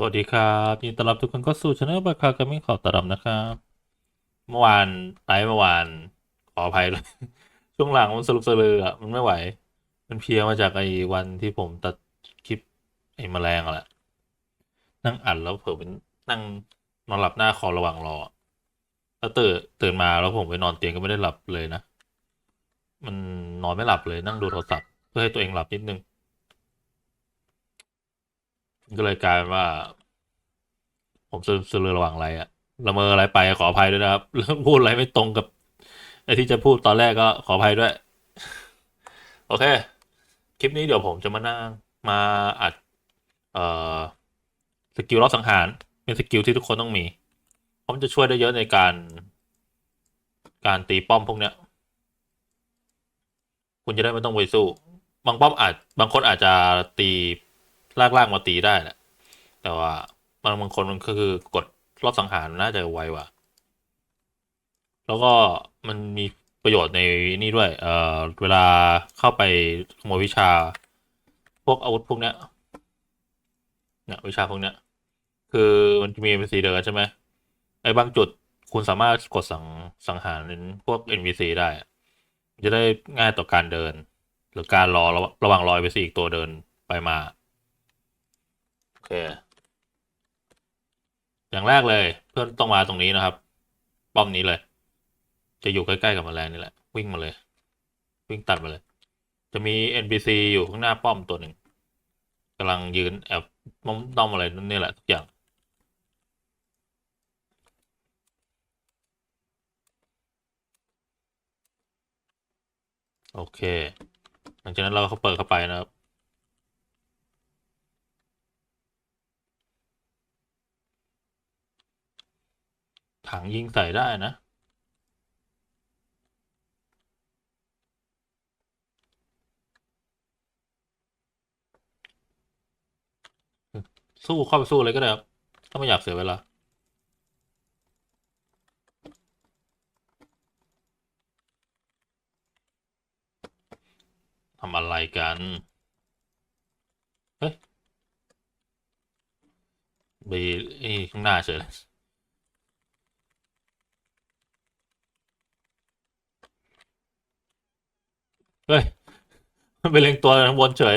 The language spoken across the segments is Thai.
สวัสดีครับยินดีต้อนรับทุกคนเข้าสู่ช anel บาคาเกมมิ่งขอต้อนรับนะครับเมื่อวานไลฟ์เมื่อวานขออภัยเลยช่วงหลังมันสรุปสลืออะมันไม่ไหว มันเพียมาจากไอ้วันที่ผมตัดคลิปไอ้แมลงอะแหละนั่งอัดแล้วเผลอเป็นนั่งนอนหลับหน้าคอระหว่างรอแล้วตื่นตื่นมาแล้วผมไปนอนเตียงก็ไม่ได้หลับเลยนะ มันนอนไม่หลับเลยนั่งดูโทรศัพท์เพื่อให้ตัวเองหลับนิดนึง ก็เลยกลายเป็นว่า ผมซึมซึมระหว่างอะไรอะละเมออะไรไปขออภัยด้วยนะครับแล้วพูดอะไรไม่ตรงกับไอ้ที่จะพูดตอนแรกก็ขออภัยด้วย โอเค คลิปนี้เดี๋ยวผมจะมานั่งมาอัด เอ่อสกิลรอบสังหาร เป็นสกิลที่ทุกคนต้องมีเพราะมันจะช่วยได้เยอะในการ การตีป้อมพวกเนี้ย คุณจะได้ไม่ต้องไปสู้ บางป้อมอาจ บางคนอาจจะตี ลากๆมาตีได้แหละ แต่ว่าบางบางคนมันก็คือกดรอบสังหารน่าจะไวกว่า แล้วก็มันมีประโยชน์ในนี่ด้วย เอ่อ เวลาเข้าไปขโมยวิชา พวกอาวุธพวกเนี้ยเนี่ยวิชาพวกเนี้ย คือมันจะมีเป็นสีเดินใช่ไหมไอ้บางจุดคุณสามารถกดสังสังหารพวก NPC ได้ จะได้ง่ายต่อการเดิน หรือการรอระหว่างรอ NPC อีกตัวเดินไปมา เค อย่างแรกเลย เพื่อนต้องมาตรงนี้นะครับ ป้อมนี้เลย จะอยู่ใกล้ๆกับแมลงนี่แหละ วิ่งมาเลย วิ่งตัดมาเลย จะมี NPC อยู่ข้างหน้าป้อมตัวหนึ่งกำลังยืนแอบมอมต้อมอะไรนั่นนี่แหละทุกอย่างโอเค หลังจากนั้นเราก็เปิดเข้าไปนะครับ ถังยิงใส่ได้นะสู้เข้าไปสู้เลยก็ได้ครับ ถ้าไม่อยากเสียเวลา ทำอะไรกัน เฮ้ยไปไอ้ข้างหน้าเฉยเลย เฮ้ย มันไปเล็งตัวข้างบนเฉย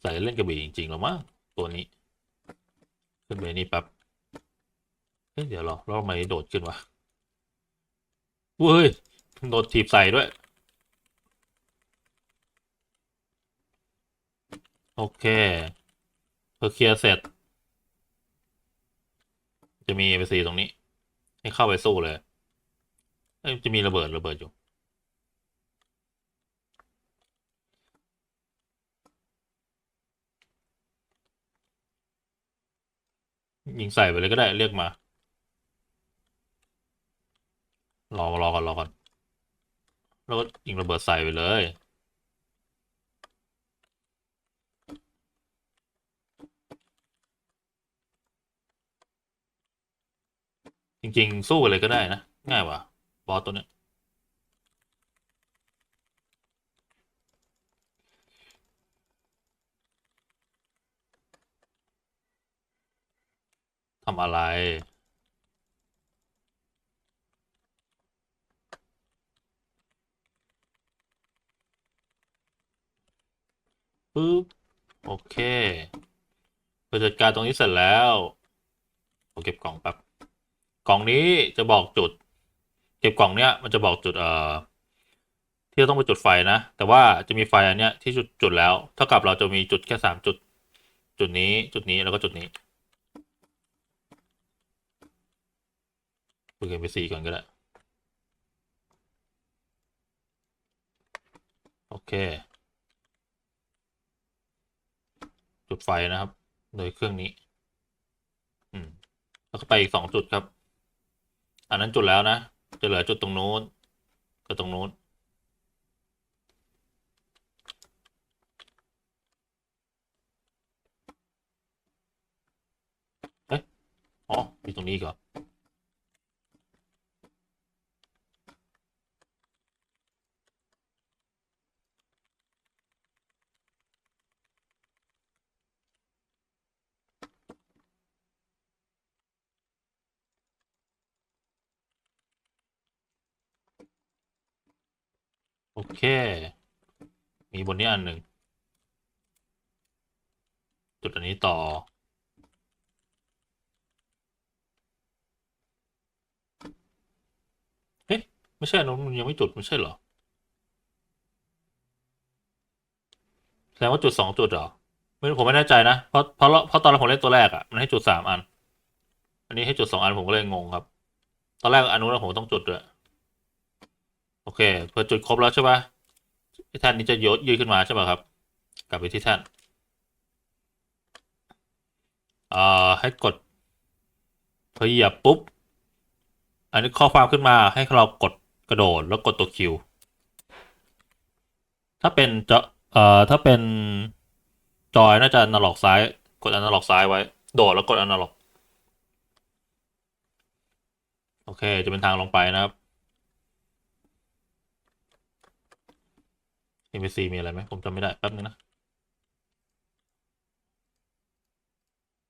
ใส่เล่นกระบี่จริงๆหรอมั้งตัวนี้ ขึ้นไปนี่แป๊บเฮ้ยเดี๋ยวรอเราทำไมโดดขึ้นวะเว้ย โดดถีบใส่ด้วย โอเคพอเคลียร์เสร็จ จะมี NPC ตรงนี้ ให้เข้าไปสู้เลย จะมีระเบิดระเบิดอยู่ ยิงใส่ไปเลยก็ได้เรียกมา รอรอก่อนรอก่อนแล้วก็ยิงระเบิดใส่ไปเลยจริง ๆ สู้กันเลยก็ได้นะ ง่ายกว่า อสตัวเนี้ยทำอะไร ปึ๊บ โอเคพอจัดการตรงนี้เสร็จแล้ว ผมเก็บกล่องแป๊บ กล่องนี้จะบอกจุด เก็บกล่องเนี้ยมันจะบอกจุดเอ่อที่เราต้องไปจุดไฟนะ แต่ว่าจะมีไฟอันเนี้ยที่จุดจุดแล้ว เท่ากับเราจะมีจุดแค่สามจุด จุดนี้จุดนี้แล้วก็จุดนี้คุยกันไปสี่ก่อนก็ได้โอเค จุดไฟนะครับ โดยเครื่องนี้ อืม แล้วก็ไปอีกสองจุดครับ อันนั้นจุดแล้วนะ จะเหลือจุดตรงโน้นกับตรงโน้นเอ๊ะอ๋อมีตรงนี้ก่อน เค มีบนนี้อันหนึ่ง จุดอันนี้ต่อเอ๊ะไม่ใช่อันนู้นมันยังไม่จุด ไม่ใช่เหรอ แสดงว่าจุดสองจุดเหรอ ไม่ผมไม่แน่ใจนะ เพราะเพราะเพราะตอนแรกผมเล่นตัวแรกอะมันให้จุดสามอัน อันนี้ให้จุดสองอันผมก็เลยงงครับ ตอนแรกอันนู้นผมต้องจุดด้วย อเคพอจุดครบแล้วใช่ปะไอ้ท่านนี้จะยดยืดขึ้นมาใช่ป่ะครับ กลับไปที่ท่านเอ่อให้กดพอเหยียบปุ๊บ อันนี้ข้อความขึ้นมาให้เรากดกระโดดแล้วกดตัวคิว ถ้าเป็นจอเอ่อถ้าเป็นจอยน่าจะอนาล็อกซ้าย กดอนาล็อกซ้ายไว้ โดดแล้วกดอนาล็อก โอเค จะเป็นทางลงไปนะครับ MVC มีอะไรไหมผมจำไม่ได้แป๊บนึงนะ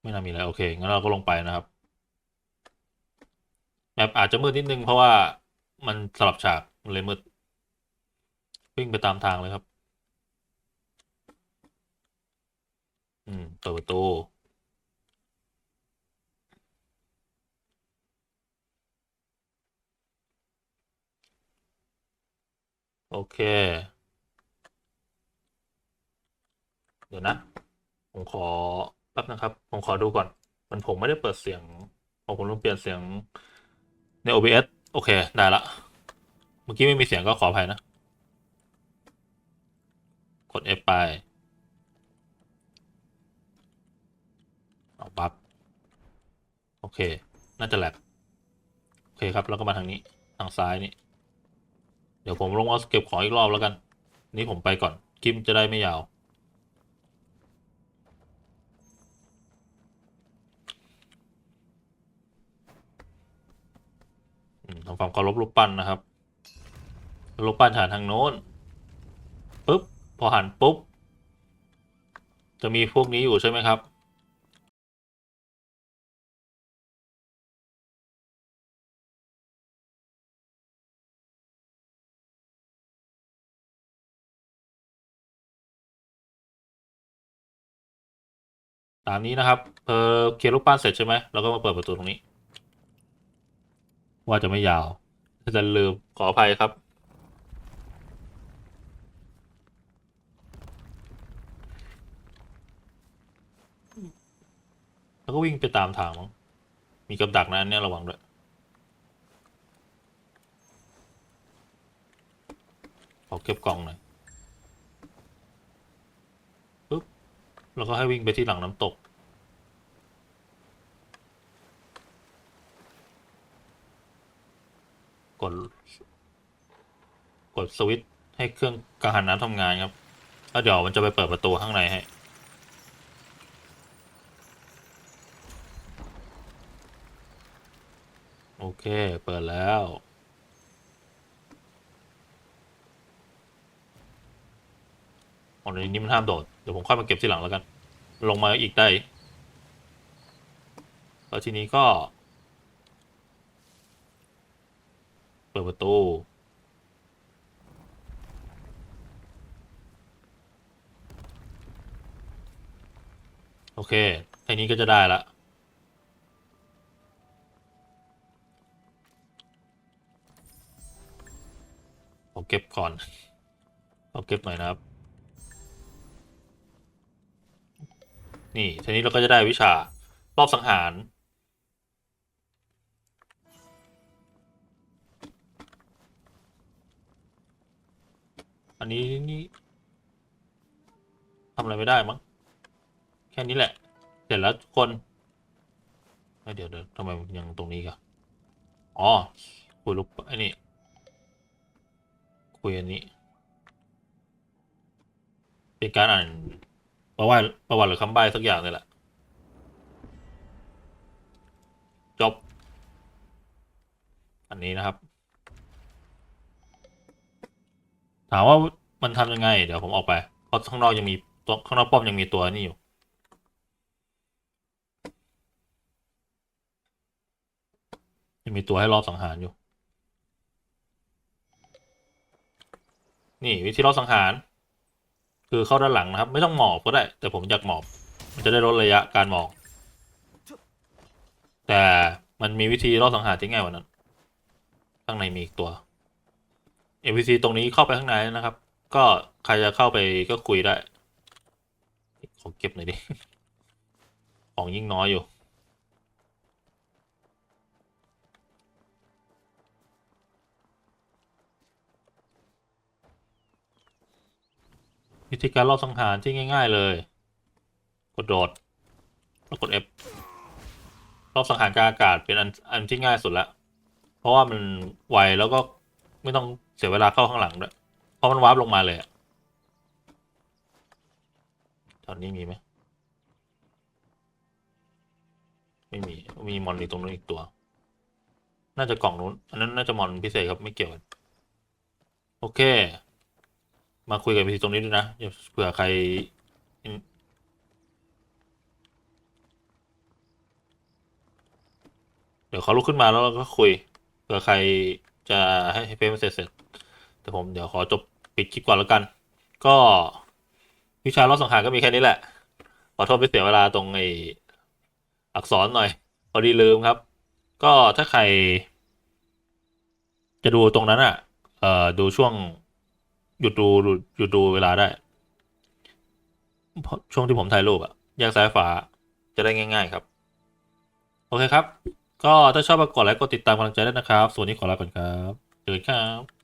ไม่น่ามีอะไร โอเค งั้นเราก็ลงไปนะครับแมปอาจจะมืดนิดนึงเพราะว่ามันสลับฉากเลยมืด วิ่งไปตามทางเลยครับ อืมเปิดประตูโอเค เดี๋ยวนะ ผมขอแป๊บนะครับ ผมขอดูก่อน มันผมไม่ได้เปิดเสียงผมผมต้องเปลี่ยนเสียงใน OBS โอเค ได้ละ เมื่อกี้ไม่มีเสียงก็ขออภัยนะ กด F ไปเอาปั๊บโอเค น่าจะแลกโอเคครับ แล้วก็มาทางนี้ ทางซ้ายนี่ เดี๋ยวผมลงมาเก็บของอีกรอบแล้วกัน นี่ผมไปก่อน คลิปจะได้ไม่ยาว ทำความเคารพรูปปั้นนะครับรูปปั้นหันทางโน้นปุ๊บพอหันปุ๊บ จะมีพวกนี้อยู่ใช่ไหมครับตามนี้นะครับ เพอเคลียร์รูปปั้นเสร็จใช่ไหมเราก็มาเปิดประตูตรงนี้ ว่าจะไม่ยาวจะลืมขออภัยครับแล้วก็วิ่งไปตามทางมั้งมีกับดักนะอันเนี่ยระวังด้วย ขอเก็บกล่องหน่อยปุ๊บ แล้วก็ให้วิ่งไปที่หลังน้ำตกด กด สวิตช์ให้เครื่องกังหันน้ำทำงานครับ แล้วเดี๋ยวมันจะไปเปิดประตูข้างในให้ โอเค เปิดแล้วอ๋อในนี้มันห้ามโดด เดี๋ยวผมค่อยมาเก็บทีหลังแล้วกัน ลงมาอีกได้ แล้วทีนี้ก็ เปิดประตู โอเคแค่นี้ก็จะได้ละผมเก็บก่อนเอาเก็บหน่อยนะครับ นี่ทีนี้เราก็จะได้วิชารอบสังหาร อันนี้นี่ทำอะไรไม่ได้มั้ง ค่นี้แหละ เสร็จแล้วทุกคนเดี๋ยวเดี๋ยวทำไมยังตรงนี้กันอ๋อ คุยลูกไอ้นี่คุยอันนี้ เป็นการอ่านประวัติประวัติหรือคำใบ้สักอย่างเลยแหละ จบ อันนี้นะครับ ถามว่ามันทำยังไง เดี๋ยวผมออกไปเพราะข้างนอกยังมีตัวข้างนอกป้อมยังมีตัวนี่อยู่ ยังมีตัวให้รอบสังหารอยู่ นี่วิธีรอบสังหาร คือเข้าด้านหลังนะครับ ไม่ต้องหมอบก็ได้ แต่ผมอยากหมอบ มันจะได้ลดระยะการมอบแต่มันมีวิธีรอบสังหารที่ง่ายกว่านั้น ข้างในมีอีกตัว NPC ตรงนี้เข้าไปข้างในนะครับ ก็ใครจะเข้าไปก็คุยได้ ขอเก็บหน่อยดิ ของยิ่งน้อยอยู่ วิธีการรอบสังหารที่ง่าย ๆเลย กดโดดแล้วกด F รอบสังหารกลางอากาศเป็นอันอันที่ง่ายสุดละเพราะว่ามันไวแล้วก็ไม่ต้องเสียเวลาเข้าข้างหลังด้วยเพราะมันวาร์ปลงมาเลยตอนนี้มีไหมไม่มีมีมอนอีกตรงนู้นอีกตัว น่าจะกล่องนู้น อันนั้นน่าจะมอนพิเศษครับไม่เกี่ยวกันโอเค มาคุยกับพีตรงนี้ด้วยนะเผื่อใครเดี๋ยวเขาลุกขึ้นมาแล้วเราก็คุยเผื่อใครจะให้ให้เฟรมเสร็จเสร็จแต่ผมเดี๋ยวขอจบปิดคลิปก่อนแล้วกัน ก็วิชารอบสังหารก็มีแค่นี้แหละ ขอโทษไปเสียเวลาตรงไออักษรหน่อยพอดีลืมครับ ก็ถ้าใคร จะดูตรงนั้นอะ เอ่อ ดูช่วง หยุดดูหยุดดูเวลาได้ช่วงที่ผมถ่ายรูปอะแยกซ้ายฝาจะได้ง่าย ๆ ครับ โอเคครับ ก็ถ้าชอบก็กดไลค์กดติดตามกำลังใจด้วยนะครับ ส่วนนี้ขอลาก่อนครับเจอกันครับ